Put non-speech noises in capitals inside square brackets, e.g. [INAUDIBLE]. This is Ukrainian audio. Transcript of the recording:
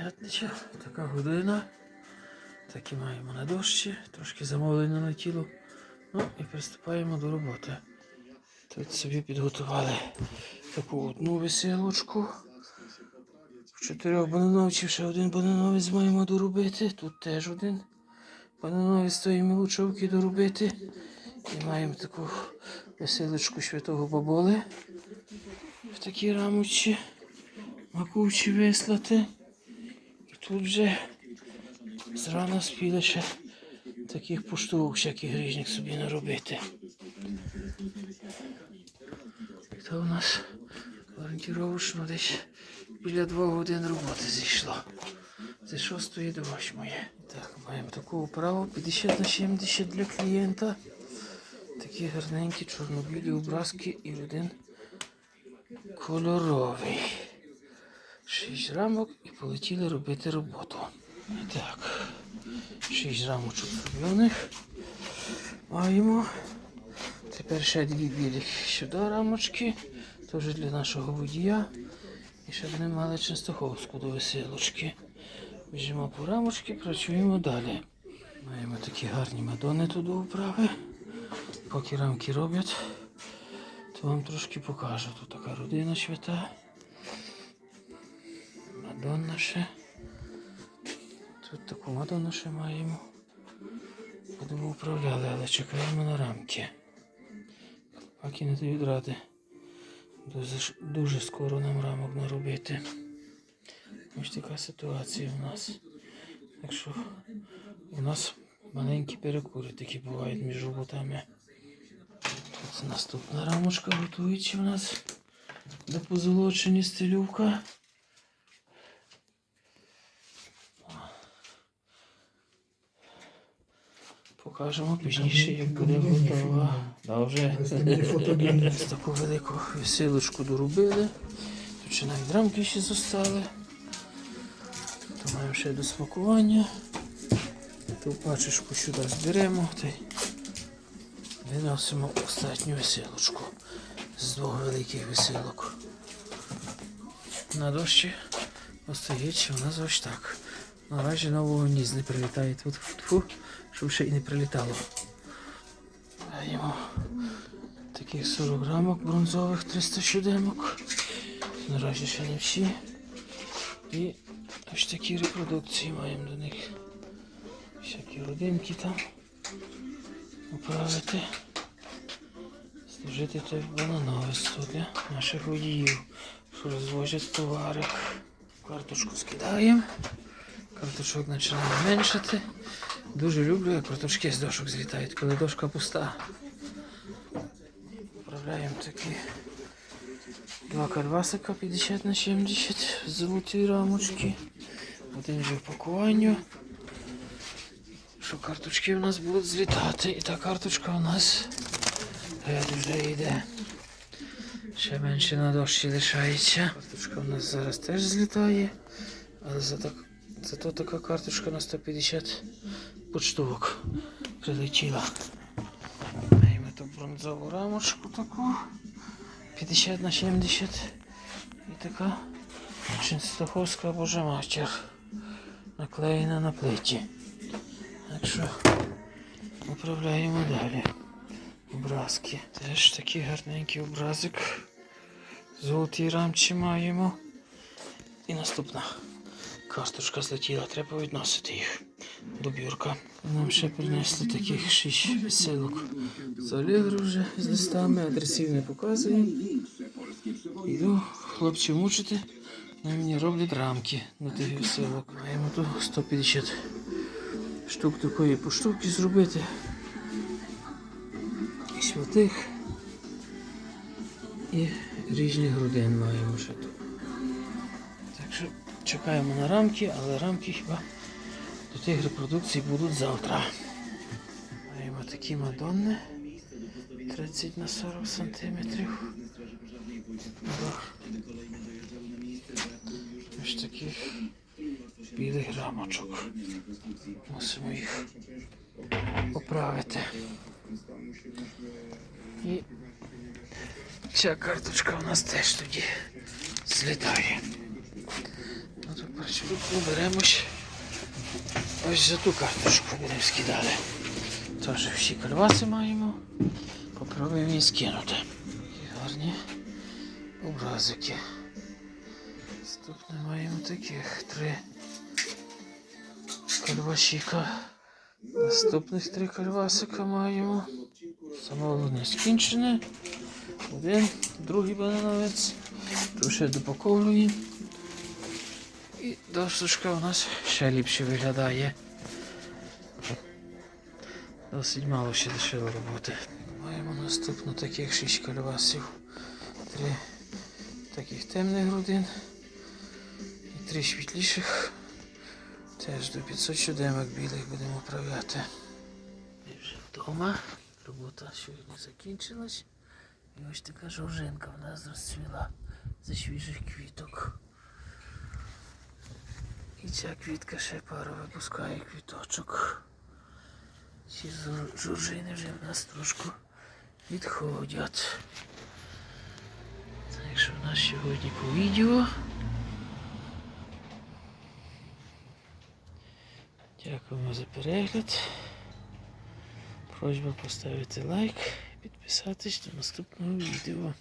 П'ятниця, така година. Так і маємо на дощі, трошки замовлення на тіло. Ну і приступаємо до роботи. Тут собі підготували таку одну веселочку. В чотирьох банановців ще один банановець маємо доробити. Тут теж один банановець тої мілучовки доробити. І маємо таку веселочку святого баболи в такій рамочці. Макувчі вислати. Тут вже зрано спіли ще таких поштовок всяких грижник собі наробити. То у нас орієнтировочно десь біля двох годин роботи зійшло. З 6 до 8. Так, маємо таку управу 50 на 70 для клієнта. Такі гарненькі чорнобілі образки і один кольоровий. Шість рамок і полетіли робити роботу. Так, шість рамочок зроблених. Маємо. Тепер ще дві білі сюди рамочки. Теж для нашого водія. І щоб не мали Ченстаховську до веселочки. Біжимо по рамочки, працюємо далі. Маємо такі гарні мадони тут до управи. Поки рамки роблять, то вам трошки покажу. Тут така родина свята. Мадонна ще. Тут таку мадонну ще маємо. Будемо управляли, але чекаємо на рамки. Поки не дають ради. Дуже, дуже скоро нам рамок наробити. Ось така ситуація у нас. Так що у нас маленькі перекури такі бувають між роботами. Тут наступна рамочка готується у нас до позолочення стилювка. Покажемо пізніше, як буде готова. Для Ось [LAUGHS] таку велику веселочку доробили. Тут ще навіть рамки ще зостали. Тут маємо ще до смакування. Ту пачечку сюди зберемо та й виносимо остатню веселочку з двох великих веселок. На дощі остається у нас ось так. Наразі нового ніс не прилітає тут, фу, щоб ще і не прилітало. Даємо таких 40 рамок бронзових 300 щодемок. Наразі ще не всі. І ось такі репродукції маємо до них. Всякі родинки там оправити. Служити той банановицтво для наших водіїв, що розвозять товари. Карточку скидаємо. Карточок починаємо меншити. Дуже люблю, як карточки з дошок злітають, коли дошка пуста. Вправляємо такі два кальвасика 50 на 70 золоті рамочки. Один вже в. Що карточки у нас будуть злітати. І та карточка у нас вже йде. Ще менше на дощі лишається. Карточка у нас зараз теж злітає. Але за так, зато така карточка на 150 почтовок прилетіла. Маємо ту бронзову рамочку таку. 50 на 70. І така Ченстаховська Божа матір. Наклеєна на плиті. Так що управляємо далі. Образки. Теж такий гарненький образик. Золотій рамці маємо. І наступна карточка злетіла, треба відносити їх до бюрка. Нам ще принесли таких шість веселок з Алегро вже з листами, адресів не показуємо. Йду хлопців мучити, вони мені роблять рамки на тих веселок. Маємо тут 150 штук такої поштовки зробити. І святих. І різних грудин маємо ще тут. Чекаємо на рамки, але рамки хіба до тих репродукцій будуть завтра. Маємо такі мадонни 30 на 40 сантиметрів. Ось таких білих рамочок. Мусимо їх поправити. І ця карточка у нас теж тоді злітає. Тепер беремось. Ось за ту карточку будемо скидати. Теж всі кальваси маємо. Попробуємо її скинути. Такі образики. Наступне маємо таких три кальвашіка. Наступних три кальвасика маємо. Замовлення скінчене. Один, другий банановець. Тут ще допаковуємо. І досушка у нас ще ліпше виглядає. Досить мало ще лишило роботи. Маємо наступно таких 6 кальвасів. Три таких темних грудин. І три світліших. Теж до 500 щодемок білих будемо вправляти. Ми вже вдома. Робота сьогодні закінчилась. І ось така жовжинка в нас розцвіла зі свіжих квіток. І ця квітка ще пару випускає квіточок. Ці жужжини вже в нас трошку відходять. Так що в нас сьогодні по відео. Дякуємо за перегляд. Просьба поставити лайк, підписатись до наступного відео.